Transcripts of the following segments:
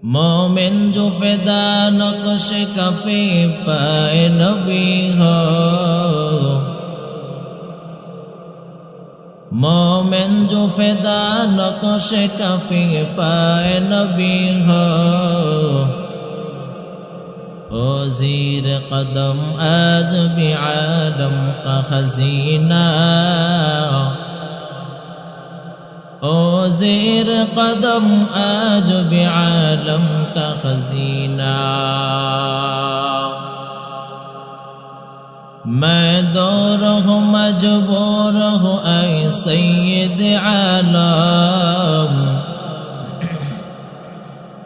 मोमिन जो फिदा नक्श कफी पाए नबी हो मोमिन जो फिदा नक्श कफी पाए नबी हो ओ जीर कदम आज भी आलम का खजीना أو زیر قدم آج بعالم کا خزینہ۔ میں دور ہوں مجبور ہوں اے سید عالم۔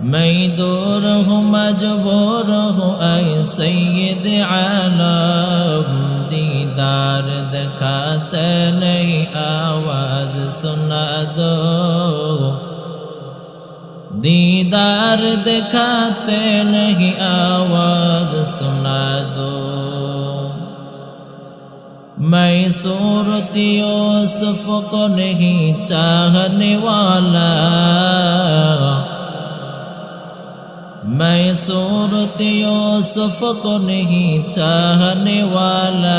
میں دور ہوں مجبور ہوں اے سید عالم۔ आवाज सुना दो दीदार दिखाते नहीं आवाज सुना दो मैं सूरत यूसुफ को नहीं चाहने वाला मैं सूरत यूसुफ को नहीं चाहने वाला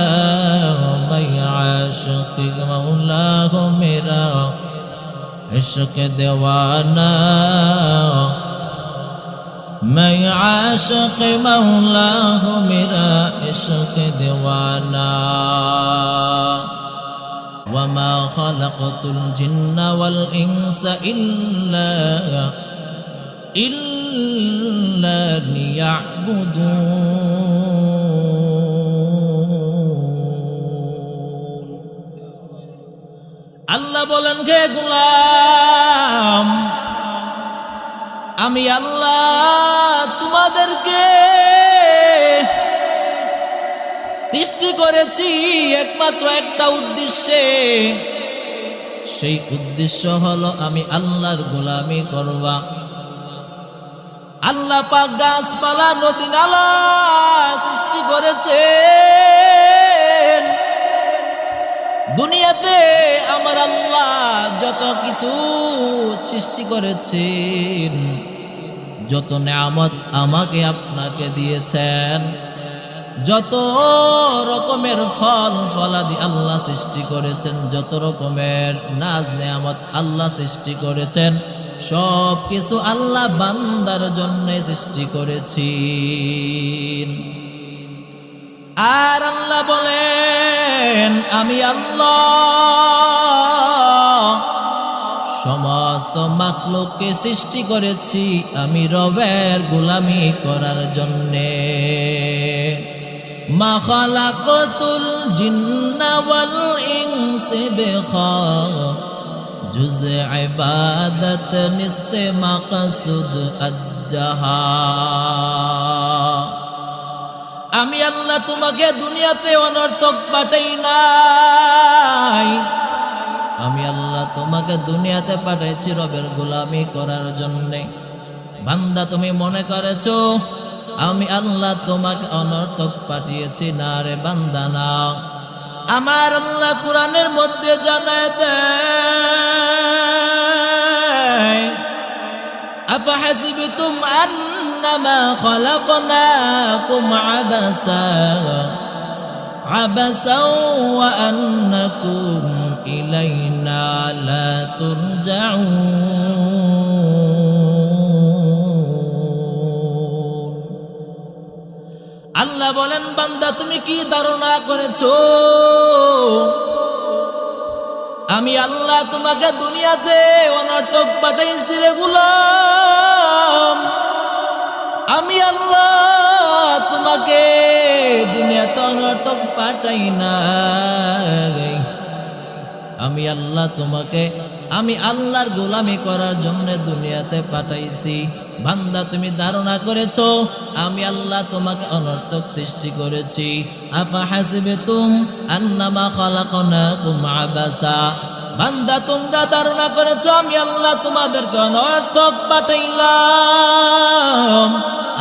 मैं आशिक मौला हो मेरा इश्क दीवाना मैं आशिक मौला हो मेरा इश्क दीवाना वमा खलक़तुल जिन्न वल इंस इल्ला إلا ليعبدون আল্লাহ বলেন হে গোলাম আমি আল্লাহ তোমাদেরকে সৃষ্টি করেছি একমাত্র একটা উদ্দেশ্যে সেই উদ্দেশ্য হলো আমি আল্লাহর গোলামি করবা আল্লাহ পাক গাছপালা নদী নালা সৃষ্টি করেছেন। দুনিয়াতে আমার আল্লাহ যত কিছু সৃষ্টি করেছেন, যত নেয়ামত আমাকে আপনাকে দিয়েছেন, যত রকমের ফল ফলাদি আল্লাহ সৃষ্টি করেছেন, যত রকমের নাজ নেয়ামত আল্লাহ সৃষ্টি করেছেন সব কিছু আল্লাহ বান্দার জন্য সৃষ্টি করেছি আর আল্লাহ বলেন, আমি আল্লাহ সমস্ত মাকলুককে সৃষ্টি করেছি, আমি রবের গোলামি করার জন্যে। মা খালাকতুল জিন্না ওয়াল ইনসি বিখা জুজ ইবাদত নিস্তে মাকসুদ আজ্জাহা আমি আল্লাহ তোমাকে দুনিয়াতে অনর্থক পাঠাই নাই। আমি আল্লাহ তোমাকে দুনিয়াতে পাঠাইছি রবের গোলামি করার জন্যে। বান্দা, তুমি মনে করেছ, আমি আল্লাহ তোমাকে অনর্থক পাঠিয়েছি না রে বান্দা, না। আমার আল্লাহ কোরআনের মধ্যে জানায় দেয় أفحسبتم أنما خلقناكم عبثا عبثا وأنكم إلينا لا ترجعون আল্লাহ বলেন, বান্দা, তুমি কি ধারণা করেছ? আমি আল্লাহ তোমাকে দুনিয়াতে অনর্থক পাঠাইছি রে গুলাম। আমি আল্লাহ তোমাকে দুনিয়াতে অনর্থক পাঠাই নাই। আমি আল্লাহ তোমাকে, আমি আল্লাহর গোলামি করার জন্য দুনিয়াতে পাঠাইছি। বান্দা, তুমি ধারণা করেছ, আমি আল্লাহ তোমাকে অনর্থক সৃষ্টি করেছি। আপা হাসিবে তুম আন্নামা খালাকনাকুম আবাসা। বান্দা, তোমরা ধারণা করেছ, আমি আল্লাহ তোমাদেরকে অনর্থক পাঠাইলাম।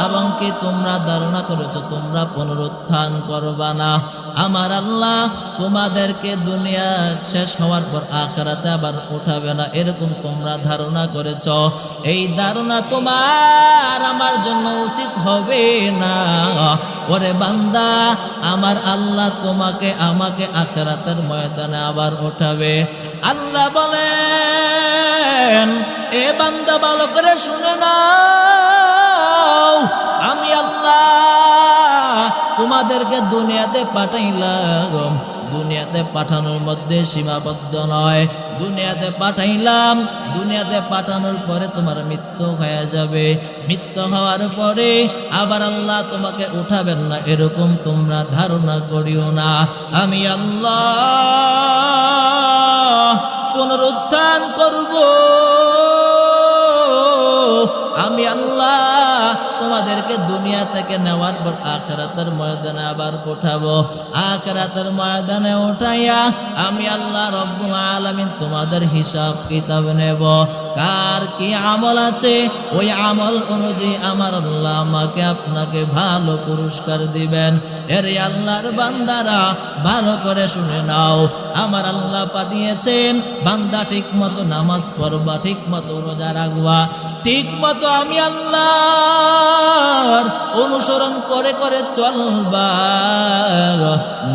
এবং কি তোমরা ধারণা করেছ, তোমরা পুনরুত্থান করবা না? আমার আল্লাহ তোমাদেরকে দুনিয়া শেষ হওয়ার পর আখরাতে আবার উঠাবে না, এরকম তোমরা ধারণা করেছ। এই ধারণা তোমার আমার জন্য উচিত হবে না। ওরে বান্দা, আমার আল্লাহ তোমাকে আমাকে আখরাতের ময়দানে আবার উঠাবে। আল্লাহ বলেন, এ বান্দা ভালো করে শুনে নাও। আমি আল্লাহ তোমাদেরকে দুনিয়াতে পাঠাইলাম। দুনিয়াতে পাঠানোর মধ্যে সীমাবদ্ধ নয়। দুনিয়াতে পাঠাইলাম, দুনিয়াতে পাঠানোর পরে তোমার মৃত্যু হয়ে যাবে। মৃত্যু হওয়ার পরে আবার আল্লাহ তোমাকে উঠাবেন না, এরকম তোমরা ধারণা করিও না। আমি আল্লাহ পুনরুত্থান করব। আমি আল্লাহ তোমাদেরকে দুনিয়া থেকে নেওয়ার পর আখরাতের ময়দানে আবার উঠাবো আখরাতের ময়দানে উঠাইয়া আমি আল্লাহ রব্বুল আলামিন তোমাদের হিসাব কিতাব নেব। কার কি আমল আছে? ওই আমল অনুযায়ী আমার আল্লাহ আমাকে আপনাকে ভালো পুরস্কার দিবেন। এর আল্লাহর বান্দারা, ভালো করে শুনে নাও। আমার আল্লাহ পাঠিয়েছেন, বান্দা ঠিক মতো নামাজ পড়বা ঠিক মতো রোজা রাখবা। ঠিক মতো আমি আল্লাহর অনুসরণ করে করে চলবা।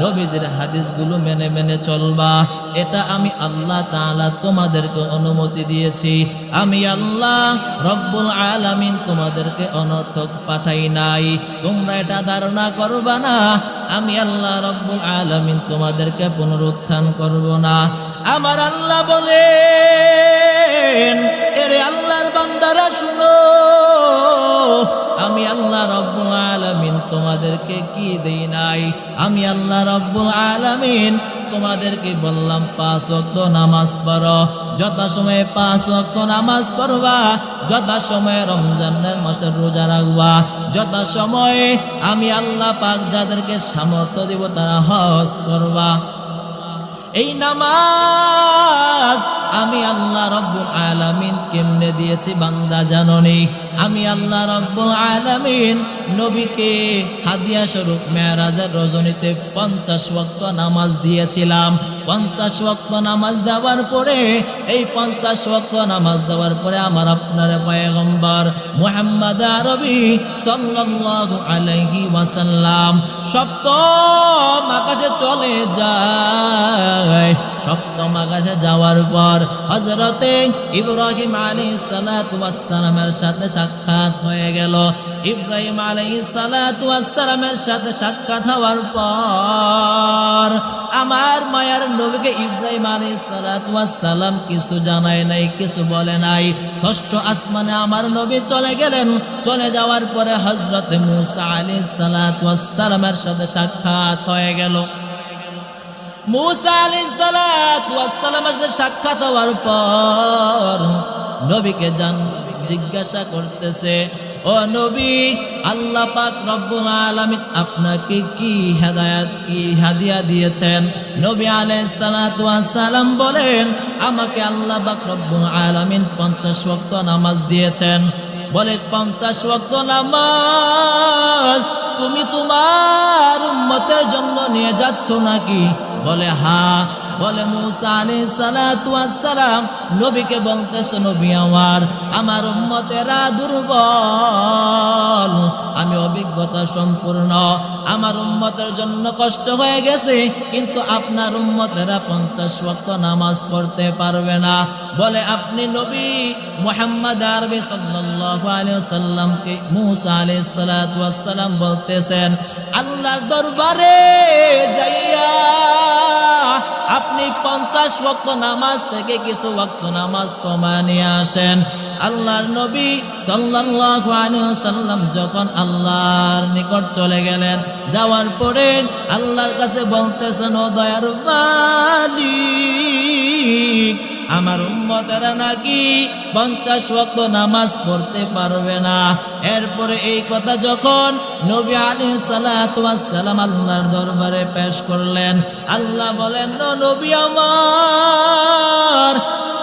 নবীজির হাদিসগুলো মেনে মেনে চলবা। এটা আমি আল্লাহ তাআলা তোমাদেরকে অনুমতি দিয়েছি। আমি আল্লাহ রব্বুল আলামিন তোমাদেরকে অনর্থক পাঠাই নাই। তোমরা এটা ধারণা করবা না। আমি আল্লাহ রব্বুল আলামিন তোমাদেরকে পুনরুত্থান করব না। আমার আল্লাহ বলে এরে আল্লাহর বান্দারা, শুনো। আমি আল্লাহ রব্বুল আলামিন তোমাদেরকে কি দেই নাই? আমি আল্লাহ রব্বুল আলমিন তোমাদেরকে বললাম, পাঁচ ওয়াক্ত নামাজ পড়ো। যথা সময়ে পাঁচ ওয়াক্ত নামাজ পড়বা, যথা সময়ে রমজানের মাসের রোজা রাখবা। যথা সময়ে আমি আল্লাহ পাক যাদেরকে সামর্থ্য দিব তারা হজ করবা। এই নামাজ আমি আল্লাহ রব্বুল আলামিন কেমনে দিয়েছি বান্দা জাননি? আমি আল্লাহ রব্বুল আলামিন নবীকে হাদিয়া স্বরূপ মেয়ারাজের রজনীতে পঞ্চাশ ওয়াক্ত নামাজ দিয়েছিলাম। পঞ্চাশ ওয়াক্ত নামাজ দেওয়ার পরে, এই পঞ্চাশ ওয়াক্ত নামাজ দেওয়ার পরে আমার আপনার পয়গম্বর মুহাম্মদ আরবি সাল্লাল্লাহু আলাইহি ওয়াসাল্লাম সপ্তম আকাশে চলে যায়। সপ্তম আকাশে যাওয়ার পর হজরতে ইব্রাহিম আলী সালামের সাথে সাক্ষাৎ হয়ে গেল। ইব্রাহিম আলী সালামের সাথে সাক্ষাৎ হওয়ার পর আমার মায়ার নবীকে ইব্রাহিম আলী সালাম কিছু জানায় নাই, কিছু বলে নাই। ষষ্ঠ আসমানে আমার নবী চলে গেলেন। চলে যাওয়ার পরে হজরতে মুসা আলী সালামের সাথে সাক্ষাৎ হয়ে গেল। মুসা আলী সালামের সাথে সাক্ষাৎ হওয়ার পর নবীকে জান, জিজ্ঞাসা করতেছে, ও নবী, আল্লাহ পাক রব্বুল আলামিন আপনাকে কি হেদায়াত, কি হাদিয়া দিয়েছেন? নবী সালাম বলেন, আমাকে আল্লাহ পাক রব্বুল আলামিন 50 ওয়াক্ত নামাজ দিয়েছেন। বলে 50 ওয়াক্ত নামাজ তুমি তোমার উম্মতের জন্য নিয়ে যাচ্ছ নাকি? বলে হ্যাঁ বলে মুসা আলি সালাম, নবীকে বলতেছে, নবী আমার আমার উম্মতেরা দুর্বল, আমি অভিজ্ঞতা সম্পূর্ণ, আমার উম্মতের জন্য কষ্ট হয়ে গেছে, কিন্তু আপনার উম্মতেরা পঞ্চাশ ওয়াক্ত নামাজ পড়তে পারবে না। বলে, আপনি নবী মোহাম্মদ আরবি সাল্লাল্লাহু আলাইহি ওয়াসাল্লামকে মুসা আলাইহিস সালাতু ওয়াস সালাম বলতেছেন, আল্লাহর দরবারে যাইয়া আপনি পঞ্চাশ ওয়াক্ত নামাজ থেকে কিছু ওয়াক্ত নামাজ কমা নিয়ে আসেন। আল্লাহর নবী সাল্লাম যখন আল্লাহর নিকট চলে গেলেন, যাওয়ার পরে আল্লাহর কাছে বলতেছেন, ও দয়ার মালিক আমার উম্মতেরা নাকি পঞ্চাশ ওয়াক্ত নামাজ পড়তে পারবে না। এরপরে এই কথা যখন নবী আলী সালাম আল্লাহর দরবারে পেশ করলেন, আল্লাহ বলেন, "ও নবী আমার,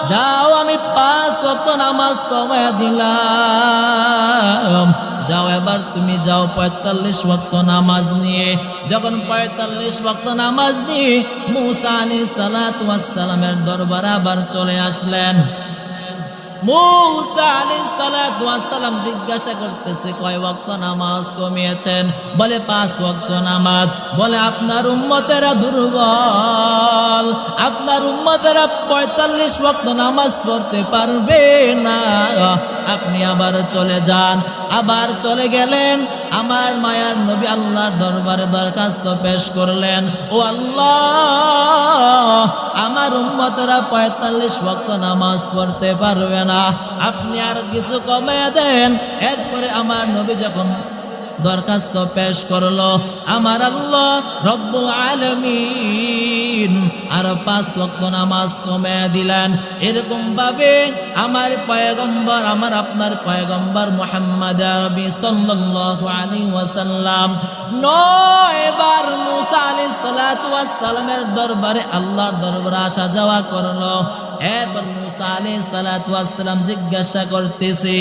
যাও আমি পাঁচ ওয়াক্ত নামাজ কমায় দিলাম। যাও এবার তুমি যাও পঁয়তাল্লিশ ভক্ত নামাজ নিয়ে। যখন পঁয়তাল্লিশ ভক্ত নামাজ নিয়ে মুসা আলী সালাতামের দরবার আবার চলে আসলেন। জিজ্ঞাসা কয় নামাজ কমিয়েছেন? বলে, পাঁচ নামাজ। বলে, আপনার আপনার পঁয়তাল্লিশ ওয়াক্ত নামাজ পড়তে পারবে না। আপনি আবার চলে যান। আবার চলে গেলেন। আমার মায়ার নবী আল্লাহর দরবারে দরখাস্ত পেশ করলেন। ও আল্লাহ, আমার উম্মতেরা পঁয়তাল্লিশ ভক্ত নামাজ পড়তে পারবে না। আপনি আর কিছু কমে দেন। এরপরে আমার নবী যখন দরখাস্ত পেশ করল। আমার আল্লাহ রব্বুল আলমিন আরও পাঁচ লক্ষ নামাজ কমে দিলেন। এরকম ভাবে আমার পয়গম্বর, আমার আপনার পয়গম্বর মোহাম্মদ আরবি আলাইহি ওয়াসাল্লাম নয় বার মুসা আলাইহিস সালামের দরবারে আল্লাহর দরবারে আসা যাওয়া করল। এরপর মুসা আলাইহিস সালাতু জিজ্ঞাসা করতেছে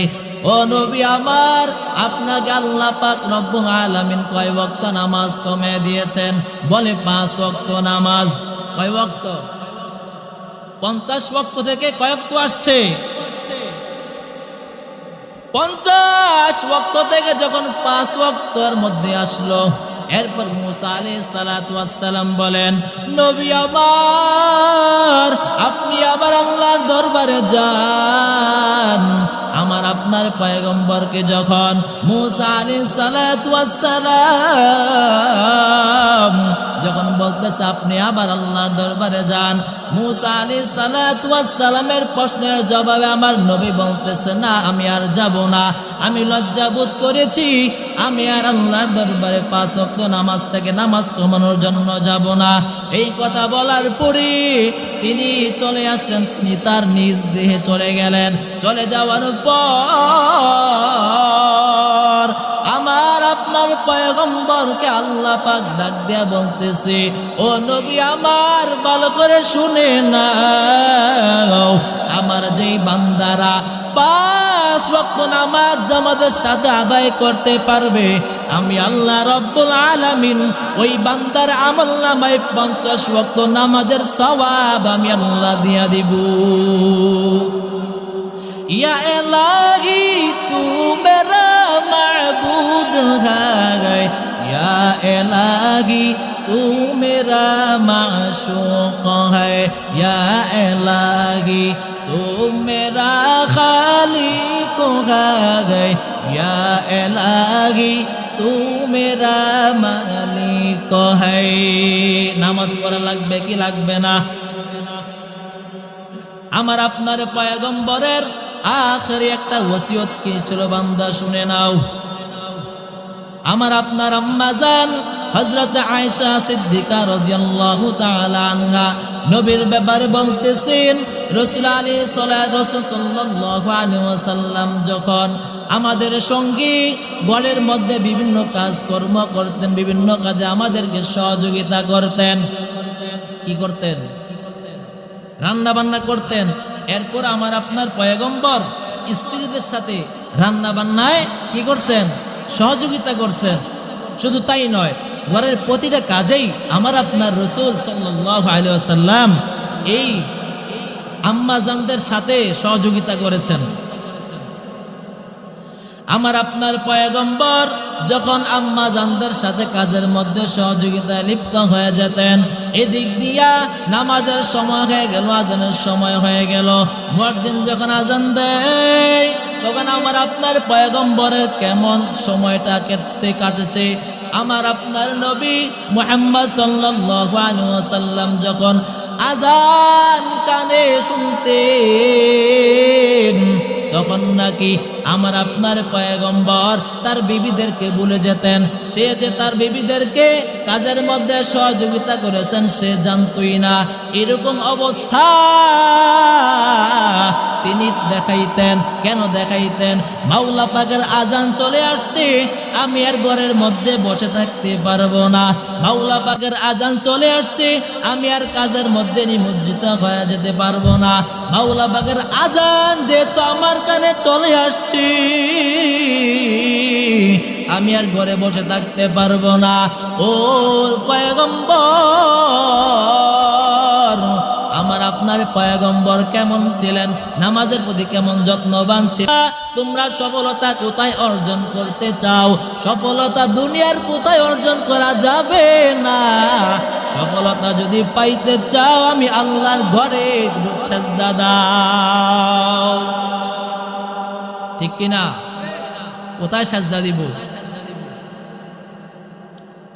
ও নবী আমার, আপনাকে আল্লাহ পাক রব্বুল আলামিন কয় ওয়াক্ত নামাজ কমে দিয়েছেন? বলে পাঁচ ওয়াক্ত নামাজ। কয় ওয়াক্ত? পঞ্চাশ ওয়াক্ত থেকে কয়েক্ত আসছে? পঞ্চাশ ওয়াক্ত থেকে যখন পাঁচ ওয়াক্তর মধ্যে আসলো, এরপর মুসা আলাইহিস সালাতু ওয়াস সালাম বলেন, নবী আমার, আপনি আবার আল্লাহর দরবারে যান। আমার আপনার পয়গম্বরকে যখন মুসা সালাতু সালাম যখন বলতেছে, আপনি আবার আল্লাহর দরবারে যান। মুসা আলাইহিস সালাতু সালামের প্রশ্নের জবাবে আমার নবী বলতেছে, না, আমি আর যাব না। আমি লজ্জাবোধ করেছি। আমি আর আল্লাহর দরবারে পাঁচ ওয়াক্ত নামাজ থেকে নামাজ কমানোর জন্য যাব না। এই কথা বলার পরে তিনি চলে আসলেন তিনি তার নিজ গৃহে চলে গেলেন। চলে যাওয়ার পর আপনার পয়গম্বরকে আল্লাহ পাক ডাক দেয়া বলতেছে, ও নবী, আমার ভালো করে শুনে না আমার যেই বান্দারা পাঁচ ভক্ত নামাজ জামাতের সাথে আদায় করতে পারবে, আমি আল্লাহ রব্বুল আলামিন ওই বান্দার আমল নামায় পঞ্চাশ ভক্ত নামাজের সবাব আমি আল্লাহ দিয়া দিব। ইয়া এলাহি তু মেরা है या इलाही तू मेरा माशूक है या इलाही तू मेरा खालिक है या इलाही तू मेरा मालिक है নামাজ পড়া লাগবে কি লাগবে না আমার আপনার পয়গম্বরের আখেরি একটা ওসিয়ত কি ছিল বান্দা শুনে নাও আমার আপনার আম্মাজান হজরত আয়েশা সিদ্দিকা রাদিয়াল্লাহু তাআলা আনহা নবীর ব্যাপারে বলতেছেন, রসুল আলী সাল্লাল্লাহু আলাইহি ওয়াসাল্লাম যখন আমাদের সঙ্গী গড়ের মধ্যে বিভিন্ন কাজ কর্ম করতেন, বিভিন্ন কাজে আমাদেরকে সহযোগিতা করতেন, কি করতেন? রান্না বান্না করতেন। এরপর আমার আপনার পয়গম্বর স্ত্রীদের সাথে রান্না বান্নায় কি করছেন? সহযোগিতা করছেন শুধু তাই নয়, ঘরের প্রতিটা কাজেই আমার আপনার রসুল সাল্লাম এই আম্মাজানদের সাথে সহযোগিতা করেছেন। আমার আপনার পয়গম্বর যখন আম্মা জানদের সাথে কাজের মধ্যে সহযোগিতায় লিপ্ত হয়ে যেতেন, এদিক দিয়া নামাজের সময় হয়ে গেল, আজানের সময় হয়ে গেল। মর্দিন যখন আজান দেয় তখন আমার আপনার পয়গম্বরের কেমন সময়টা কেটছে কাটেছে? আমার আপনার নবী মোহাম্মদ সাল্লাম যখন আজান কানে শুনতেন, তখন নাকি আমার আপনার পয়গম্বর তার বিবিদেরকে বলে যেতেন, সে যে তার বিবিদেরকে কাজের মধ্যে সহযোগিতা করেছেন সে জানতই না। এরকম অবস্থা তিনি দেখাইতেন, কেন দেখাইতেন? মাওলা পাকের আজান চলে আসছে, আমি আর ঘরের মধ্যে বসে থাকতে পারব না। মাওলা পাকের আজান চলে আসছে, আমি আর কাজের মধ্যে নিমজ্জিত হয়ে যেতে পারব না। মাওলা পাকের আজান যেহেতু আমার কানে চলে আসছে, আমি আর ঘরে বসে থাকতে পারব না। ও পয়গম্বর! আপনার পয়গম্বর কেমন ছিলেন? নামাজের প্রতি কেমন যত্নবান ছিল তোমরা সফলতা কোথায় অর্জন করতে চাও? সফলতা দুনিয়ার কোথায় অর্জন করা যাবে না? সফলতা যদি পাইতে চাও, আমি আল্লাহর ঘরে সেজদা দাও। ঠিক কিনা কোথায় সাজদা দিব?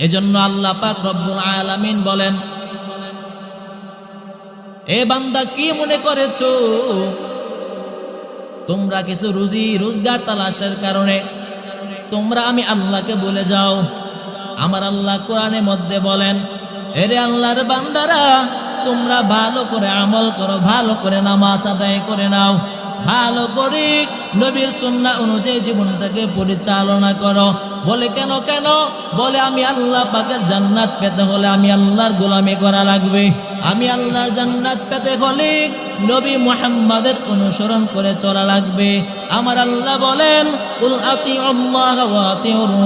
এজন্য আল্লাহ পাক রব্বুল আলামিন বলেন এ বান্দা কি মনে করেছ? তোমরা কিছু রুজি, রোজগার তালাশের কারণে তোমরা আমি আল্লাহকে বলে যাও। আমার আল্লাহ কোরআনের মধ্যে বলেন, এরে আল্লাহর বান্দারা, তোমরা ভালো করে আমল করো, ভালো করে নামাজ আদায় করে নাও, ভালো করে নবীর সুন্নাহ অনুযায়ী জীবনটাকে পরিচালনা করো। বলে কেন কেন? বলে, আমি আল্লাহ পাকের জান্নাত পেতে হলে আমি আল্লাহর গোলামি করা লাগবে। আমি আল্লাহর জান্নাত পেতে হলে নবী মুহাম্মাদের অনুসরণ করে চলা লাগবে। আমার আল্লাহ বলেন উল আতি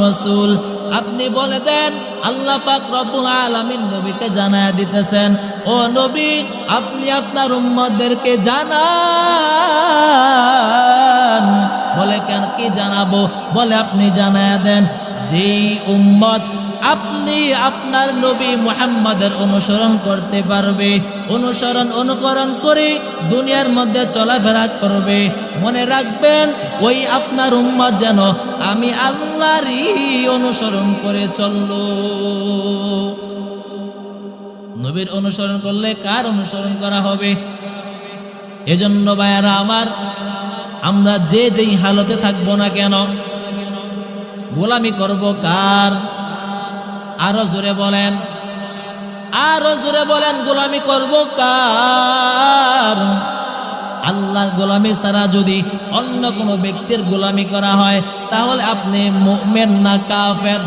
রাসূল। আপনি বলে দেন, আল্লাহ পাক রব্বুল আলামিন নবীকে জানায় দিতেছেন। ও নবী, আপনি আপনার উম্মতদেরকে জানান। বলে, কেন কি জানাব? বলে, আপনি জানায় দেন যেই উম্মত আপনি আপনার নবী মুহাম্মাদের অনুসরণ করতে পারবে, অনুসরণ অনুকরণ করে দুনিয়ার মধ্যে চলাফেরা করবে। মনে রাখবেন, ওই আপনার উম্মত যেন আমি আল্লাহরই অনুসরণ করে চলল। নবীর অনুসরণ করলে কার অনুসরণ করা হবে? এজন্য ভাইয়ারা আমার আমরা যে যেই হালতে থাকব না কেন? গোলামি করব কার? আরও জোরে বলেন। আরও জোরে বলেন, গোলামি করব কার? আল্লাহর গোলামি ছাড়া যদি অন্য কোনো ব্যক্তির গোলামি করা হয়, তাহলে আপনি মুমিন না কাফের?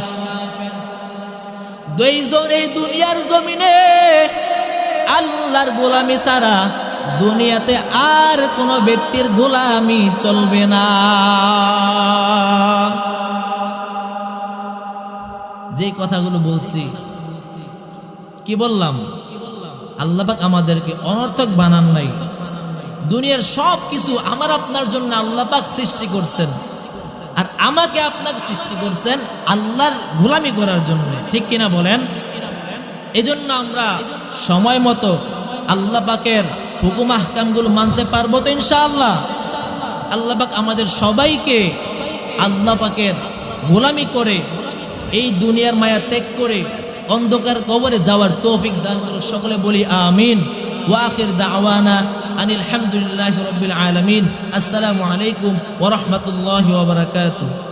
দুইজন এই দুনিয়ার জমিনে আল্লাহর গোলামি ছাড়া দুনিয়াতে আর কোনো ব্যক্তির গোলামি চলবে না। যে কথাগুলো বলছি, কি বললাম? আল্লাপাক আমাদেরকে অনর্থক বানান নাই। দুনিয়ার সব কিছু আমার আপনার জন্য আল্লাপাক সৃষ্টি করছেন। আর আমাকে আপনাকে সৃষ্টি করছেন আল্লাহর গোলামি করার জন্য। ঠিক কিনা বলেন? এজন্য আমরা সময় মতো আল্লাহ পাকের হুকুম আহকামগুলো মানতে পারব তো ইনশাআল্লাহ। আল্লাহ পাক আমাদের সবাইকে আল্লাহ পাকের গোলামি করে এই দুনিয়ার মায়া ত্যাগ করে অন্ধকার কবরে যাওয়ার তৌফিক দান করুক। সকলে বলি আমিন। ওয়াখির দাওয়ানা আনিল হামদুলিল্লাহি রাব্বিল আলামিন। আসসালামু আলাইকুম ওয়া রাহমাতুল্লাহি ওয়া বারাকাতুহু।